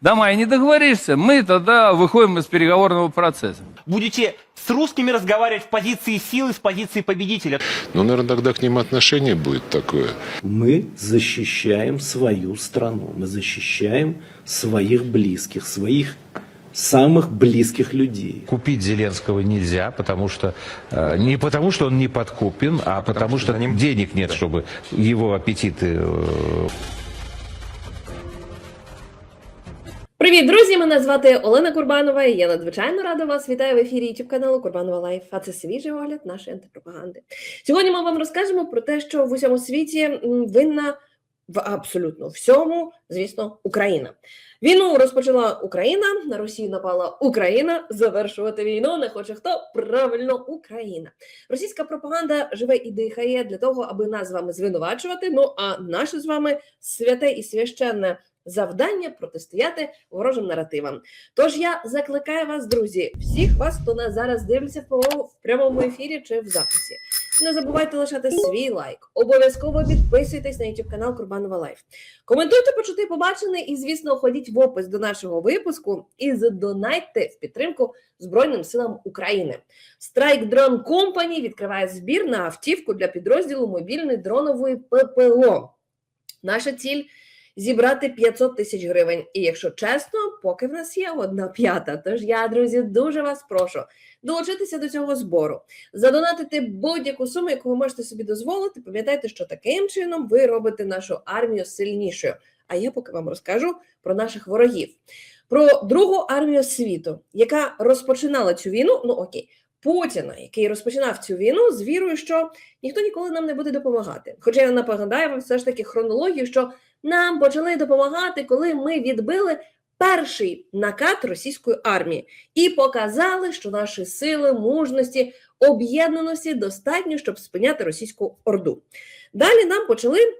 дома и не договоришься, мы тогда выходим из переговорного процесса. Будете с русскими разговаривать в позиции силы, с позиции победителя. Ну, наверное, тогда к ним отношение будет такое. Мы защищаем свою страну, мы защищаем своих близких, своих самых близких людей. Купить Зеленского нельзя, потому что э, не потому, что он не подкупен, а потому, что денег нет, чтобы его аппетиты Привіт, друзі! Мене звати Олена Курбанова. і Я надзвичайно рада вас вітаю в ефірі youtube каналу Курбанова Лайф. А це свіжий огляд нашої антипропаганди. Сьогодні ми вам розкажемо про те, що в усьому світі винна в абсолютно всьому, звісно, Україна. Війну розпочала Україна, на Росію напала Україна. Завершувати війну не хоче хто правильно Україна. Російська пропаганда живе і дихає для того, аби нас з вами звинувачувати. Ну а наше з вами святе і священне завдання протистояти ворожим наративам. Тож я закликаю вас, друзі, всіх вас, хто нас зараз дивиться в прямому- ефірі чи в записі. Не забувайте лишати свій лайк. Обов'язково підписуйтесь на YouTube канал Курбанова Лайф. Коментуйте, почути побачене, і, звісно, ходіть в опис до нашого випуску і задонайте в підтримку Збройним силам України. Strike Drone Company відкриває збір на автівку для підрозділу мобільної дронової ППО. Наша ціль зібрати 500 тисяч гривень. І якщо чесно, поки в нас є одна п'ята. Тож я, друзі, дуже вас прошу долучитися до цього збору, задонатити будь-яку суму, яку ви можете собі дозволити. Пам'ятайте, що таким чином ви робите нашу армію сильнішою. А я поки вам розкажу про наших ворогів, про другу армію світу, яка розпочинала цю війну. Ну окей. Путіна, який розпочинав цю війну з вірою, що ніхто ніколи нам не буде допомагати. Хоча я нагадаю вам все ж таки хронологію, що нам почали допомагати, коли ми відбили перший накат російської армії і показали, що наші сили мужності, об'єднаності достатньо, щоб спиняти російську орду. Далі нам почали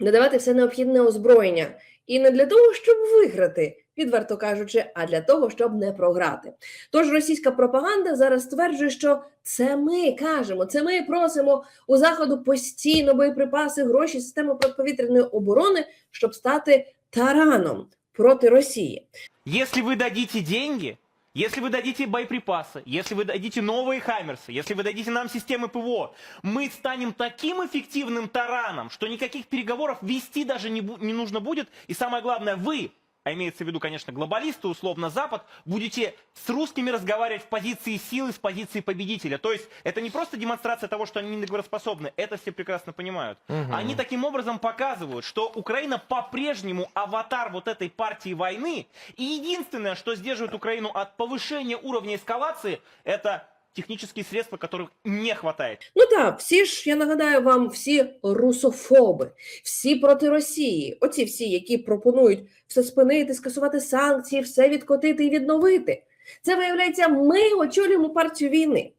надавати все необхідне озброєння, і не для того, щоб виграти. Відверто кажучи, а для того, щоб не програти. Тож російська пропаганда зараз стверджує, що це ми кажемо, це ми просимо у заходу постійно боєприпаси, гроші, систему протиповітряної оборони, щоб стати тараном проти Росії. Если вы дадите деньги, если вы дадите боеприпасы, если вы дадите новые Хаймерсы, если вы дадите нам системы ПВО, мы станем таким эффективным тараном, что никаких переговоров вести даже не, бу- не нужно будет. И самое главное, вы, а имеется в виду, конечно, глобалисты, условно Запад, будете с русскими разговаривать в позиции силы, с позиции победителя. То есть это не просто демонстрация того, что они не договороспособны, это все прекрасно понимают. Они таким образом показывают, что Украина по-прежнему аватар вот этой партии войны, и единственное, что сдерживает Украину от повышения уровня эскалации, это технические средства, которых не хватает. Ну так, всі ж, я нагадаю вам, всі русофоби, всі проти Росії, оці всі, які пропонують все спинити, скасувати санкції, все відкотити і відновити. Це виявляється, ми очолюємо партію війни.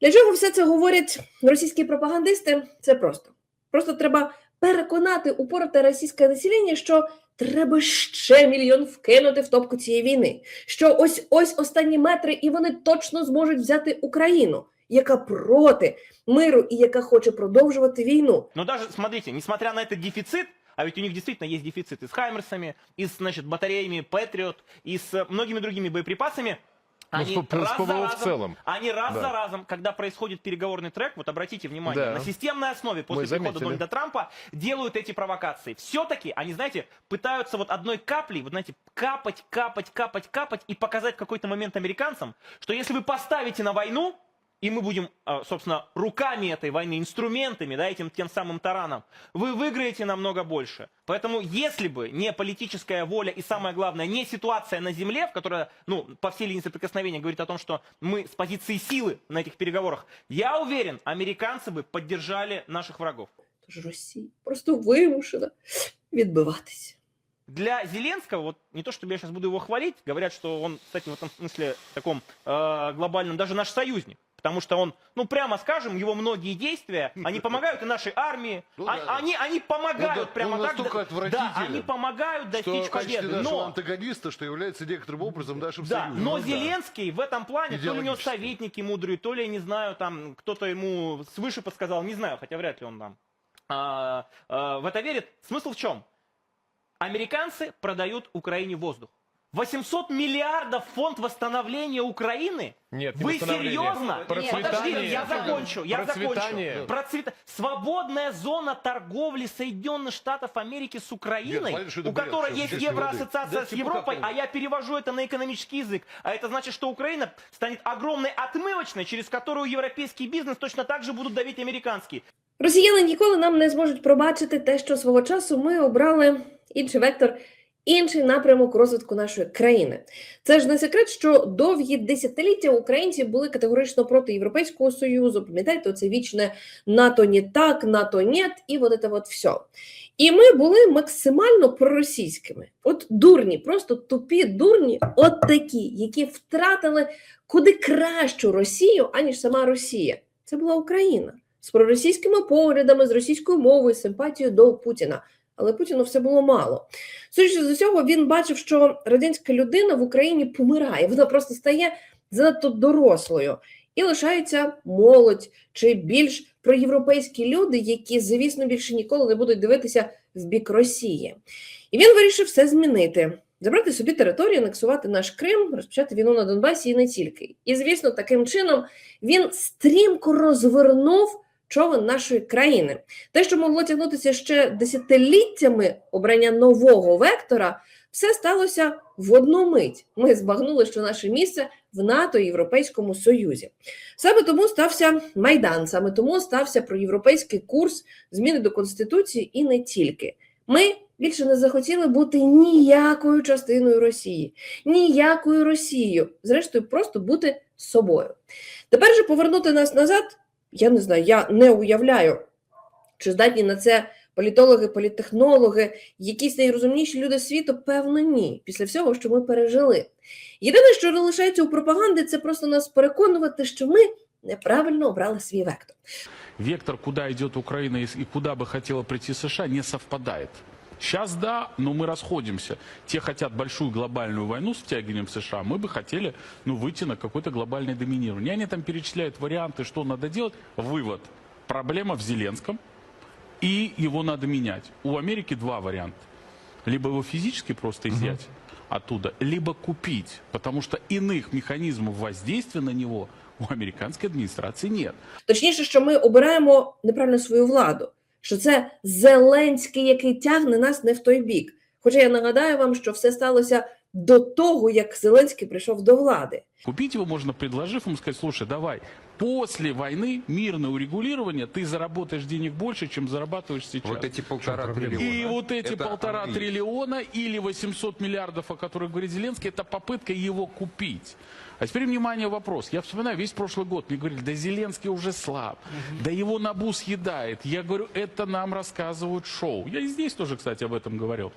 Для чого все це говорять російські пропагандисти? Це просто. Просто треба переконати упороте російське населення, що треба ще мільйон вкинути в топку цієї війни. Що ось ось останні метри, і вони точно зможуть взяти Україну, яка проти миру і яка хоче продовжувати війну. Ну даже, смотрите, несмотря на этот дефіцит. а ведь у них действительно есть дефициты с Хаймерсами, и с значит, батареями Патриот, и с э, многими другими боеприпасами, они с П- с раз за в разом, целом. они раз Да. за разом, когда происходит переговорный трек, вот обратите внимание, Да. на системной основе после Мы прихода заметили. Дональда Трампа делают эти провокации. Все-таки они, знаете, пытаются вот одной каплей, вот знаете, капать, капать, капать, капать и показать в какой-то момент американцам, что если вы поставите на войну, и мы будем, а, собственно, руками этой войны, инструментами, да, этим тем самым тараном, вы выиграете намного больше. Поэтому, если бы не политическая воля и, самое главное, не ситуация на земле, в которой, ну, по всей линии соприкосновения говорит о том, что мы с позиции силы на этих переговорах, я уверен, американцы бы поддержали наших врагов. Тож Росія просто вимушена відбиватися. Для Зеленского, вот не то чтобы я сейчас буду его хвалить, говорят, что он, кстати, в этом смысле таком э, глобальном, даже наш союзник. Потому что он, ну прямо скажем, его многие действия, они помогают и нашей армии, Ну а- да. они, они помогают Он да- прямо он так. да, они помогают достичь победы. Но, антагониста, что является некоторым образом нашим да, союзом. но Ну да. Зеленский в этом плане, то ли у него советники мудрые, то ли, я не знаю, там кто-то ему свыше подсказал, не знаю, хотя вряд ли он там а, а, в это верит. Смысл в чем? Американцы продают Украине воздух. 800 миллиардов фонд восстановления Украины? Нет, не Вы восстановление. серьезно? Процветание. Подождите, я закончу, я Процветание. закончу. Процвета- Свободная зона торговли Соединенных Штатов Америки с Украиной, Нет, понятно, что это у бред, которой что есть чистой воды. евроассоциация Да с типа Европой, какого? а я перевожу это на экономический язык. А это значит, что Украина станет огромной отмывочной, через которую европейский бизнес точно так же будут давить американский. Росіяни ніколи нам не зможуть пробачити те, що свого часу ми обрали інший вектор, інший напрямок розвитку нашої країни. Це ж не секрет, що довгі десятиліття українці були категорично проти Європейського Союзу. Пам'ятаєте, це вічне НАТО не так, НАТО нет, і от це от все. І ми були максимально проросійськими. От дурні, просто тупі дурні, от такі, які втратили куди кращу Росію, аніж сама Росія. Це була Україна з проросійськими поглядами, з російською мовою, симпатією до Путіна. Але Путіну все було мало. Судячи з усього, він бачив, що радянська людина в Україні помирає. Вона просто стає занадто дорослою. І лишається молодь чи більш проєвропейські люди, які, звісно, більше ніколи не будуть дивитися в бік Росії. І він вирішив все змінити. Забрати собі територію, анексувати наш Крим, розпочати війну на Донбасі і не тільки. І, звісно, таким чином він стрімко розвернув човен нашої країни. Те, що могло тягнутися ще десятиліттями обрання нового вектора, все сталося в одну мить. Ми збагнули, що наше місце в НАТО і Європейському Союзі. Саме тому стався Майдан, саме тому стався проєвропейський курс зміни до Конституції і не тільки. Ми більше не захотіли бути ніякою частиною Росії, ніякою Росією, зрештою, просто бути собою. Тепер же повернути нас назад, я не знаю, я не уявляю, чи здатні на це політологи, політтехнологи, якісь найрозумніші люди світу, певно, ні, після всього, що ми пережили. Єдине, що залишається у пропаганди, це просто нас переконувати, що ми неправильно обрали свій вектор. вектор, куда идет Украина и с- и куда бы хотела прийти США, не совпадает. Сейчас да, но мы расходимся. Те хотят большую глобальную войну с втягиванием США, мы бы хотели ну, выйти на какое-то глобальное доминирование. И они там перечисляют варианты, что надо делать. Вывод. Проблема в Зеленском, и его надо менять. У Америки два варианта. Либо его физически просто изъять оттуда, либо купить, потому что иных механизмов воздействия на него у американской администрации нет. Точніше, що ми обираємо неправильно свою владу, що це Зеленський, який тягне нас не в той бік. Хоча я нагадаю вам, що все сталося до того, як Зеленський прийшов до влади. Купить его можно, предложив ему сказать, слушай, давай, после войны мирное урегулирование, ты заработаешь денег больше, чем зарабатываешь сейчас. Вот эти полтора И триллиона. вот эти Это полтора они. триллиона или 800 миллиардов, о которых говорит Зеленский, это попытка его купить. А теперь, внимание, вопрос. Я вспоминаю весь прошлый год. Мне говорили, да Зеленский уже слаб, да его набу съедает. Я говорю, это нам рассказывают шоу. Я и здесь тоже, кстати, об этом говорил.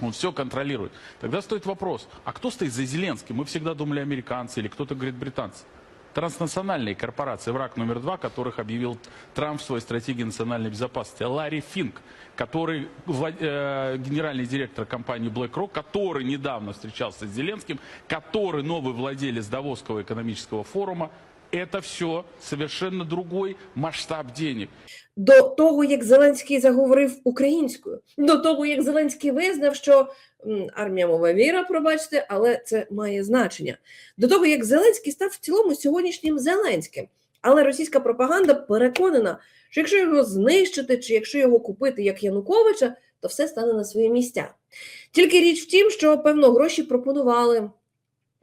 Он все контролирует. Тогда стоит вопрос, а кто стоит за Зеленским? Мы всегда думали американцы или кто-то говорит британцы. Транснациональные корпорации, враг номер два, которых объявил Трамп в своей стратегии национальной безопасности. Ларри Финк, который э, генеральный директор компании BlackRock, который недавно встречался с Зеленским, который новый владелец Давосского экономического форума. Это все совершенно другой масштаб денег. До того, як Зеленський заговорив українською, до того, як Зеленський визнав, що армія мова віра, пробачте, але це має значення. До того, як Зеленський став в цілому сьогоднішнім Зеленським. Але російська пропаганда переконана, що якщо його знищити, чи якщо його купити як Януковича, то все стане на свої місця. Тільки річ в тім, що певно гроші пропонували,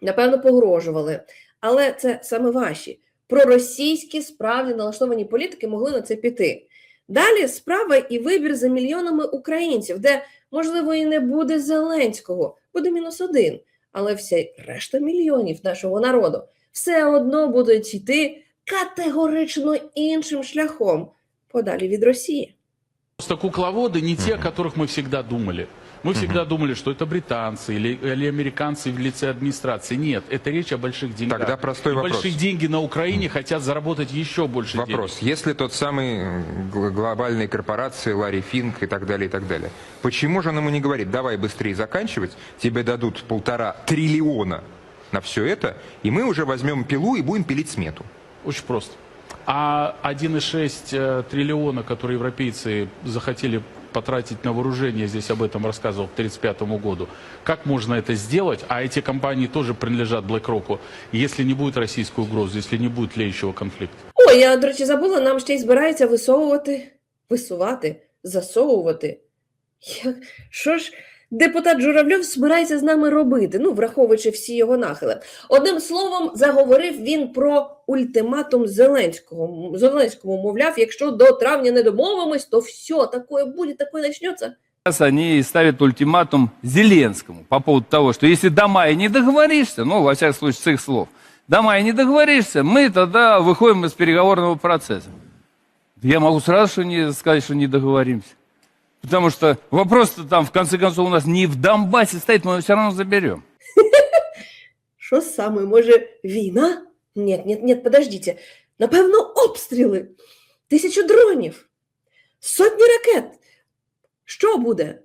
напевно, погрожували. Але це саме ваші проросійські справді налаштовані політики могли на це піти. Далі справа і вибір за мільйонами українців, де можливо і не буде Зеленського, буде мінус один. Але вся решта мільйонів нашого народу все одно будуть йти категорично іншим шляхом подалі від Росії. Просто кукловоды не те, о которых мы всегда думали. Мы всегда думали, что это британцы или, или американцы в лице администрации. Нет, это речь о больших деньгах. Тогда простой И вопрос. большие деньги на Украине хотят заработать еще больше Вопрос. Если тот самый гл- глобальные корпорации, Ларри Финк и так далее, и так далее, почему же он ему не говорит, давай быстрее заканчивать, тебе дадут полтора триллиона на все это, и мы уже возьмем пилу и будем пилить смету? денег. Очень просто. А 1,6 э, триллиона, которые европейцы захотели потратить на вооружение, здесь об этом рассказывал к 1935 году. Как можно это сделать? А эти компании тоже принадлежат BlackRock, если не будет российской угрозы, если не будет тлеющего конфликта. О, я, до речі, забула, нам ще й збирається висовувати, висувати, засовувати. Як... Що ж депутат Журавльов збирається з нами робити, ну, враховуючи всі його нахили. Одним словом, заговорив він про ультиматум Зеленського. Зеленському, мовляв, якщо до травня не домовимось, то все, такое буде, такое начнеться. Сейчас они ставят ультиматум Зеленскому по поводу того, что если до мая не договоришься, ну, во всяком случае, с слов, до мая не договоришься, мы тогда выходим из переговорного процесса. Я могу сразу что не сказать, не договоримся. Потому что вопрос-то там, в конце концов, у нас не в Донбассе стоит, мы его все равно заберем. Що саме? Може, війна? Ні, ні, ні, подождіть. Напевно, обстріли. Тисячу дронів. Сотні ракет. Що буде?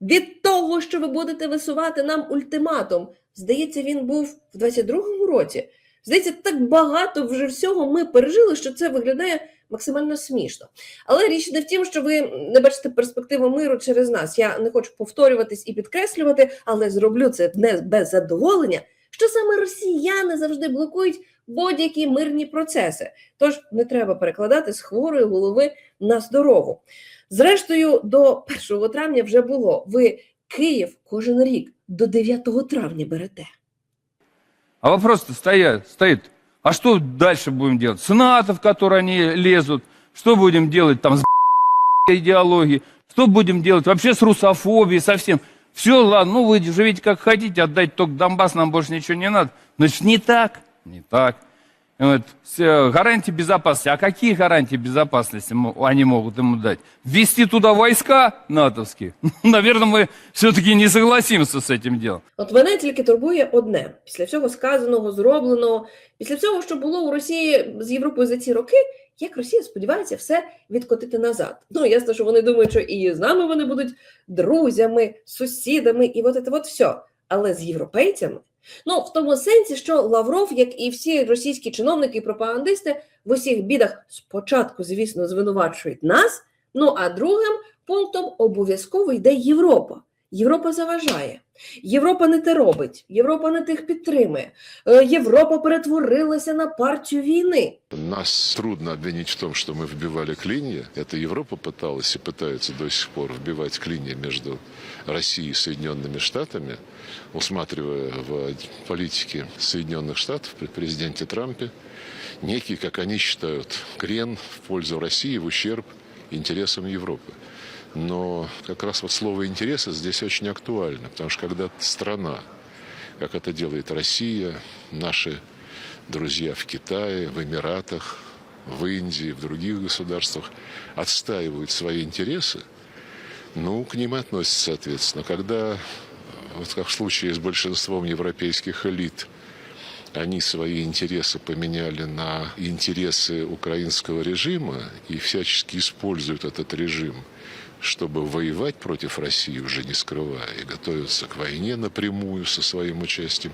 Від того, що ви будете висувати нам ультиматум. Здається, він був в 22-му році. Здається, так багато вже всього ми пережили, що це виглядає максимально смішно. Але річ не в тім, що ви не бачите перспективи миру через нас. Я не хочу повторюватись і підкреслювати, але зроблю це не без задоволення, що саме росіяни завжди блокують будь-які мирні процеси. Тож не треба перекладати з хворої голови на здорову. Зрештою, до 1 травня вже було. Ви Київ кожен рік до 9 травня берете. А вопрос-то стоят, стоит, а что дальше будем делать? С НАТО, в который они лезут, что будем делать там с идеологией, что будем делать вообще с русофобией совсем? Все, ладно, ну вы живите как хотите, отдать только Донбасс, нам больше ничего не надо. Значит, не так, не так. Вот, с, э, гарантии безопасности. А какие гарантии безопасности мо- они могут ему дать? Ввести туда войска натовские? Наверное, мы все-таки не согласимся с этим делом. От мене тільки турбує одне: після всього сказаного, зробленого, після всього, що було у Росії з Європою за ці роки, як Росія сподівається все відкотити назад. Ну ясно, що вони думають, що і з нами вони будуть друзями, сусідами, і от це от все. Але з європейцями. Ну, в тому сенсі, що Лавров, як і всі російські чиновники і пропагандисти, в усіх бідах спочатку, звісно, звинувачують нас. Ну а другим пунктом обов'язково йде Європа. Європа заважає. Європа не те робить, Європа не тих підтримує. Е, Європа перетворилася на партію війни. Нас трудно обвинить в том, что мы вбивали клинья. Это Европа пыталась и пытается до сих пор вбивать клинья между Россией и Соединенными Штатами, усматривая в политике Соединенных Штатов при президенте Трампе некий, как они считают, крен в пользу России в ущерб интересам Европы. Но как раз вот слово «интересы» здесь очень актуально, потому что когда страна, как это делает Россия, наши друзья в Китае, в Эмиратах, в Индии, в других государствах отстаивают свои интересы, ну, к ним и относятся, соответственно. Когда, вот как в случае с большинством европейских элит, они свои интересы поменяли на интересы украинского режима и всячески используют этот режим, чтобы воевать против России, уже не скрывая, и готовятся к войне напрямую со своим участием,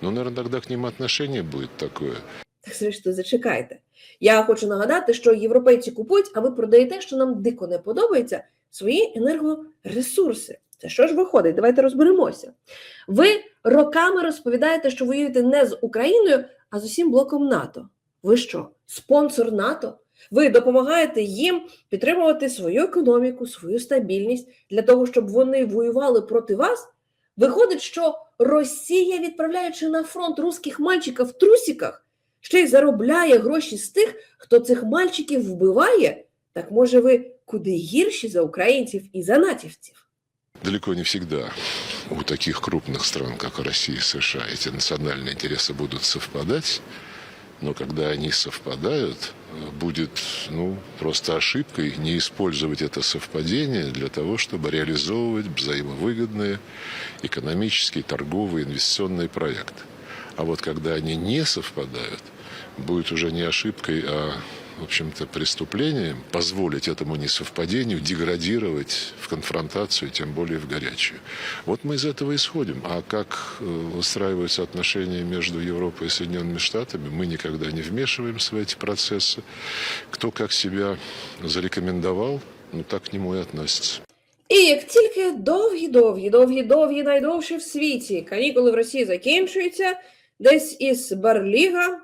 ну, наверное, тогда к ним отношение будет такое. Так зрештою, зачекайте. Я хочу нагадати, що європейці купують, а ви продаєте, що нам дико не подобається, свої енергоресурси. Це що ж виходить? Давайте розберемося. Ви роками розповідаєте, що воюєте не з Україною, а з усім блоком НАТО. Ви що, спонсор НАТО? Ви допомагаєте їм підтримувати свою економіку, свою стабільність для того, щоб вони воювали проти вас? Виходить, що Росія, відправляючи на фронт русських мальчиків в трусиках, ще й заробляє гроші з тих, хто цих мальчиків вбиває? Так може ви куди гірші за українців і за натівців? Далеко не всегда у таких крупных стран, как Россия и США, эти национальные интересы будут совпадать. Но когда они совпадают, э, будет ну, просто ошибкой не использовать это совпадение для того, чтобы реализовывать взаимовыгодные экономические, торговые, инвестиционные проекты. А вот когда они не совпадают, будет уже не ошибкой, а в общем-то, преступлением позволить этому несовпадению деградировать в конфронтацию, тем более в горячую. Вот мы из этого исходим. А как э, устраиваются отношения между Европой и Соединенными Штатами, мы никогда не вмешиваемся в эти процессы. Кто как себя зарекомендовал, ну так к нему и относится. І як тільки довгі, довгі, довгі, довгі, найдовші в світі канікули в Росії закінчуються, десь із Барліга, ну,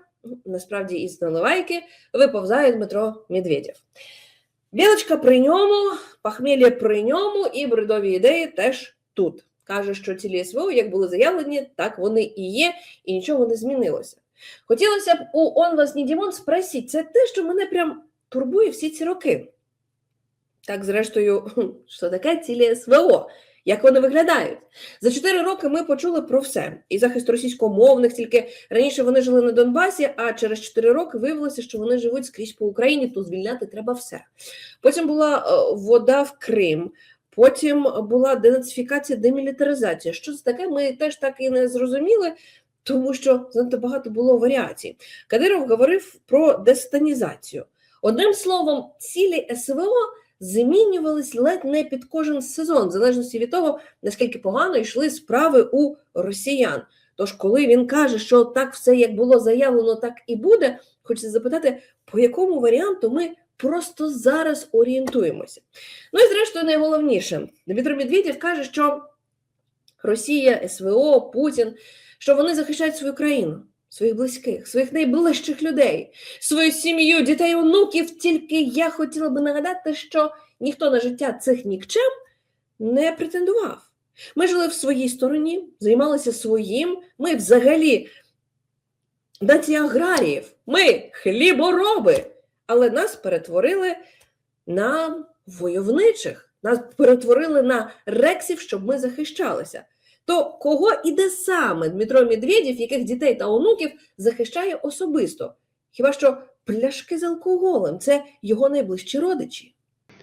насправді із Наливайки, виповзає Дмитро Медведєв. Білочка при ньому, похмілля при ньому, і бредові ідеї теж тут. Каже, що цілі СВО, як були заявлені, так вони і є, і нічого не змінилося. Хотілося б у «Он вас Дімон» спросити, це те, що мене прям турбує всі ці роки. Так, зрештою, що таке цілі СВО? Як вони виглядають? За чотири роки ми почули про все. І захист російськомовних, тільки раніше вони жили на Донбасі, а через чотири роки виявилося, що вони живуть скрізь по Україні, то звільняти треба все. Потім була е, вода в Крим, потім була денацифікація, демілітаризація. Що це таке? Ми теж так і не зрозуміли, тому що занадто багато було варіацій. Кадиров говорив про дестанізацію. Одним словом, цілі СВО змінювались ледь не під кожен сезон, в залежності від того, наскільки погано йшли справи у росіян. Тож, коли він каже, що так все як було заявлено, так і буде, хочеться запитати, по якому варіанту ми просто зараз орієнтуємося. Ну і зрештою, найголовніше, Дмитро Медведєв каже, що Росія, СВО, Путін, що вони захищають свою країну, своїх близьких, своїх найближчих людей, свою сім'ю, дітей, онуків. Тільки я хотіла би нагадати, що ніхто на життя цих нікчем не претендував. Ми жили в своїй стороні, займалися своїм. Ми взагалі нація аграріїв, ми хлібороби, але нас перетворили на войовничих, нас перетворили на рексів, щоб ми захищалися. То кого і де саме Дмитро Медведєв, яких дітей та онуків захищає особисто? Хіба що пляшки з алкоголем це його найближчі родичі?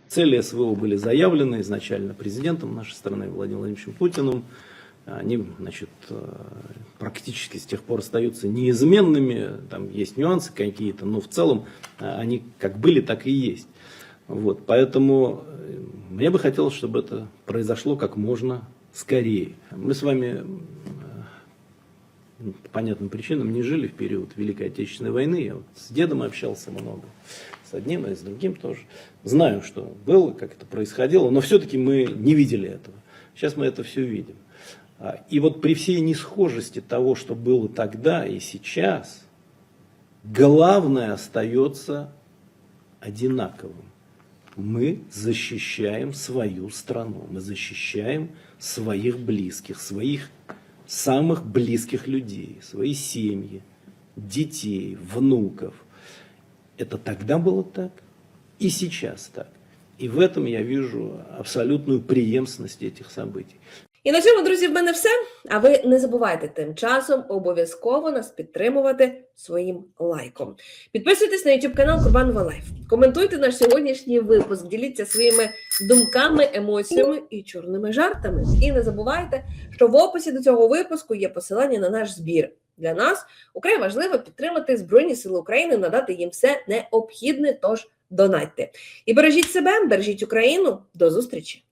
Цели СВО были заявлены изначально президентом нашей страны Владимиром Владимировичем Путиным. Они, значит, э, практически с тех пор остаются неизменными. Там есть нюансы какие-то, но в целом э, они как были, так и есть. Вот, поэтому э, мне бы хотелось, чтобы это произошло как можно скорее. Мы с вами по понятным причинам не жили в период Великой Отечественной войны. Я вот с дедом общался много, с одним и с другим тоже. Знаю, что было, как это происходило, но все-таки мы не видели этого. Сейчас мы это все видим. А, И вот при всей несхожести того, что было тогда и сейчас, главное остается одинаковым. Мы защищаем свою страну, мы защищаем своих близких, своих самых близких людей, свои семьи, детей, внуков. Это тогда было так и сейчас так. И в этом я вижу абсолютную преемственность этих событий. І на цьому, друзі, в мене все. А ви не забувайте тим часом обов'язково нас підтримувати своїм лайком. Підписуйтесь на YouTube канал Курбанова Лайф. Коментуйте наш сьогоднішній випуск, діліться своїми думками, емоціями і чорними жартами. І не забувайте, що в описі до цього випуску є посилання на наш збір. Для нас украй важливо підтримати Збройні Сили України, надати їм все необхідне. Тож донатьте. І бережіть себе, бережіть Україну. До зустрічі!